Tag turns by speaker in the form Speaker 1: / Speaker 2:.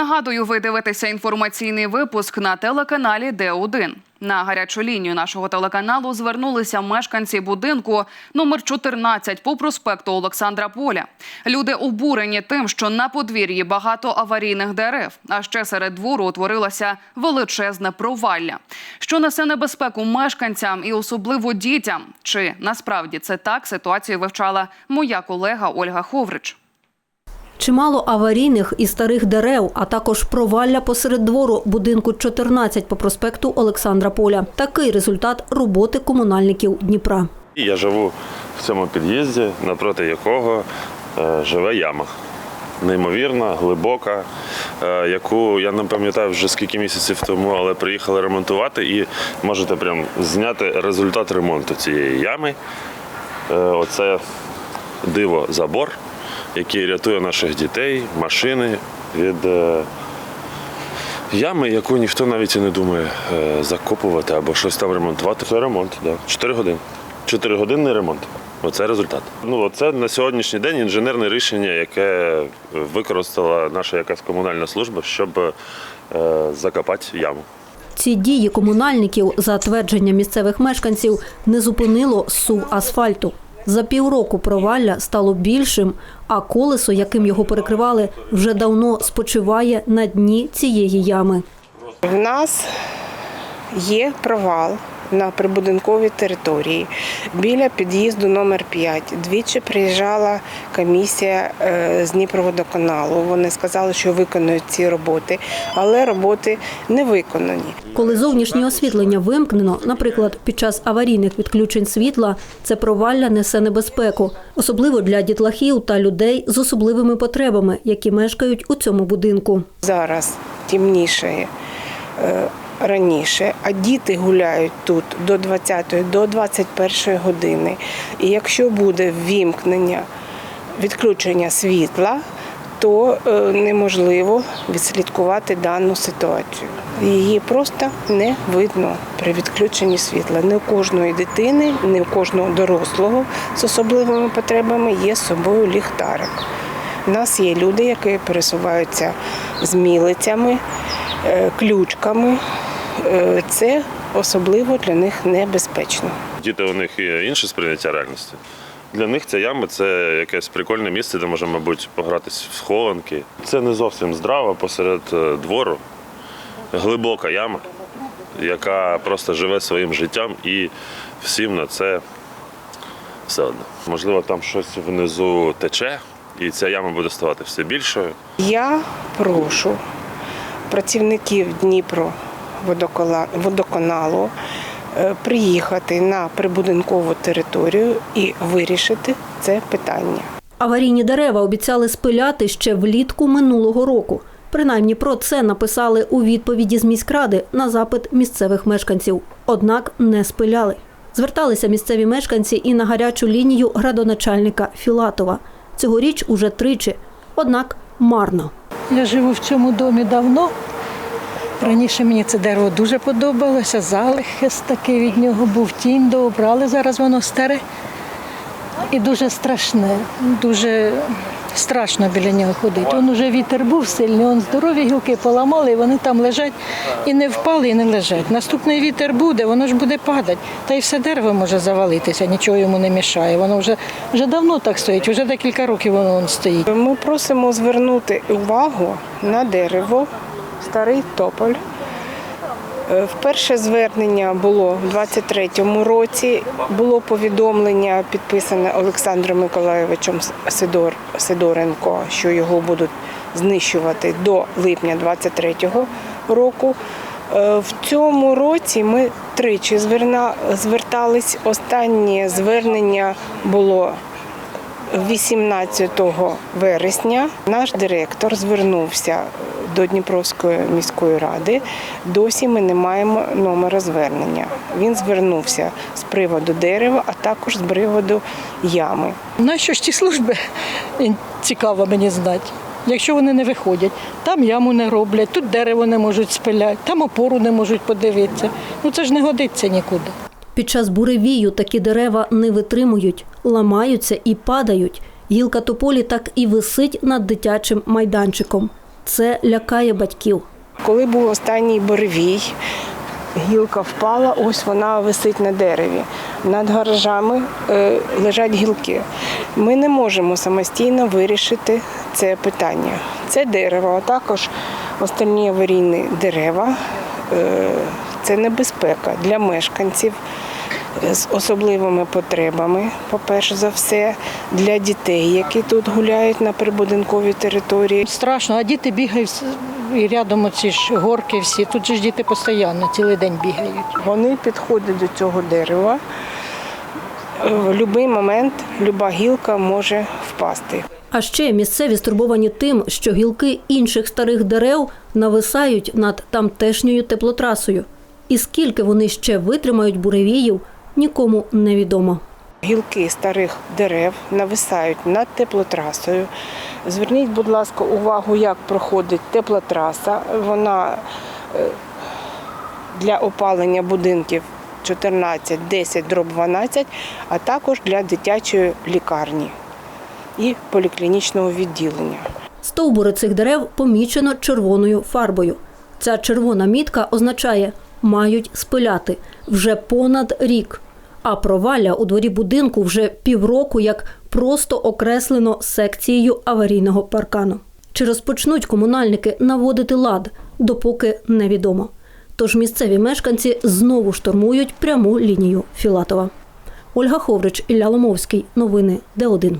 Speaker 1: Нагадую, ви дивитеся інформаційний випуск на телеканалі Д1. На гарячу лінію нашого телеканалу звернулися мешканці будинку номер 14 по проспекту Олександра Поля. Люди обурені тим, що на подвір'ї багато аварійних дерев, а ще серед двору утворилося величезне провалля, що несе небезпеку мешканцям і особливо дітям. Чи насправді це так ситуацію вивчала моя колега Ольга Ховрич.
Speaker 2: Чимало аварійних і старих дерев, а також провалля посеред двору будинку 14 по проспекту Олександра Поля. Такий результат роботи комунальників Дніпра.
Speaker 3: Я живу в цьому під'їзді, напроти якого е, живе яма. Неймовірна, глибока, е, яку я не пам'ятаю вже скільки місяців тому, але приїхали ремонтувати і можете прям зняти результат ремонту цієї ями. Е, Оце диво забор, який рятує наших дітей, машини від е, ями, яку ніхто навіть і не думає е, закопувати або щось там ремонтувати. Це ремонт, так. Да. Чотири години. Чотиригодинний ремонт. Оце результат. Ну, оце на сьогоднішній день інженерне рішення, яке використала наша якась комунальна служба, щоб е, закопати яму.
Speaker 2: Ці дії комунальників, за твердження місцевих мешканців, не зупинило сув асфальту. За півроку провалля стало більшим, а колесо, яким його перекривали, вже давно спочиває на дні цієї ями.
Speaker 4: В нас є провал на прибудинковій території біля під'їзду номер 5. Двічі приїжджала комісія е, з Дніпроводоканалу. Вони сказали, що виконують ці роботи, але роботи не виконані.
Speaker 2: Коли зовнішнє освітлення вимкнено, наприклад, під час аварійних відключень світла, це провалля несе небезпеку, особливо для дітлахів та людей з особливими потребами, які мешкають у цьому будинку.
Speaker 4: Зараз темніше е, раніше, а діти гуляють тут до 20-ї, до 21-ї години. І якщо буде ввімкнення, відключення світла, то е, неможливо відслідкувати дану ситуацію. Її просто не видно при відключенні світла. Не у кожної дитини, не у кожного дорослого з особливими потребами є з собою ліхтарик. У нас є люди, які пересуваються з мілицями, е, ключками. Е, Це особливо для них небезпечно.
Speaker 3: Діти у них є інше сприйняття реальності. Для них ця яма це якесь прикольне місце, де можна, мабуть, погратись в схованки. Це не зовсім здраво посеред е, двору. Глибока яма, яка просто живе своїм життям і всім на це все одно. Можливо, там щось внизу тече, і ця яма буде ставати все більшою.
Speaker 4: Я прошу працівників Дніпро водоканалу е, приїхати на прибудинкову територію і вирішити це питання.
Speaker 2: Аварійні дерева обіцяли спиляти ще влітку минулого року. Принаймні про це написали у відповіді з міськради на запит місцевих мешканців. Однак не спиляли. Зверталися місцеві мешканці і на гарячу лінію градоначальника Філатова. Цьогоріч уже тричі. Однак марно.
Speaker 5: Я живу в цьому домі давно. Раніше мені це дерево дуже подобалося, залихист такий від нього був, тінь добра, але зараз воно старе і дуже страшне, дуже страшно біля нього ходити. Он уже вітер був сильний, он здорові гілки поламали, і вони там лежать і не впали, і не лежать. Наступний вітер буде, воно ж буде падати. Та й все дерево може завалитися, нічого йому не мішає. Воно вже, вже давно так стоїть, вже декілька років воно он стоїть.
Speaker 4: Ми просимо звернути увагу на дерево Старий Тополь. Е, Вперше звернення було в 23-му році. Було повідомлення підписане Олександром Миколайовичем Сидор, Сидоренко, що його будуть знищувати до липня 23-го року. Е, В цьому році ми тричі зверна- звертались. Останнє звернення було 18 вересня наш директор звернувся до Дніпровської міської ради. Досі ми не маємо номера звернення. Він звернувся з приводу дерева, а також з приводу ями.
Speaker 5: Нащо ж ті служби цікаво мені знати. Якщо вони не виходять, там яму не роблять, тут дерево не можуть спиляти, там опору не можуть подивитися. Ну це ж не годиться нікуди.
Speaker 2: Під час буревію такі дерева не витримують, ламаються і падають. Гілка тополі так і висить над дитячим майданчиком. Це лякає батьків.
Speaker 4: Коли був останній буревій, гілка впала, ось вона висить на дереві. Над гаражами е, лежать гілки. Ми не можемо самостійно вирішити це питання. Це дерево, а також остальні аварійні дерева. Е, це небезпека для мешканців з особливими потребами, по-перше за все, для дітей, які тут гуляють на прибудинковій території.
Speaker 5: Страшно, а діти бігають і рядом оці ж горки всі. Тут же ж діти постійно цілий день бігають.
Speaker 4: Вони підходять до цього дерева. В будь-який момент люба гілка може впасти.
Speaker 2: А ще місцеві стурбовані тим, що гілки інших старих дерев нависають над тамтешньою теплотрасою. І скільки вони ще витримають буревіїв, нікому не відомо.
Speaker 4: Гілки старих дерев нависають над теплотрасою. Зверніть, будь ласка, увагу, як проходить теплотраса. Вона е, для опалення будинків 14, 10, дроб 12, а також для дитячої лікарні і поліклінічного відділення.
Speaker 2: Стовбури цих дерев помічено червоною фарбою. Ця червона мітка означає мають спиляти вже понад рік. А провалля у дворі будинку вже півроку як просто окреслено секцією аварійного паркану. Чи розпочнуть комунальники наводити лад, допоки невідомо. Тож місцеві мешканці знову штурмують пряму лінію Філатова. Ольга Ховрич, Ілля Ломовський. Новини Д1.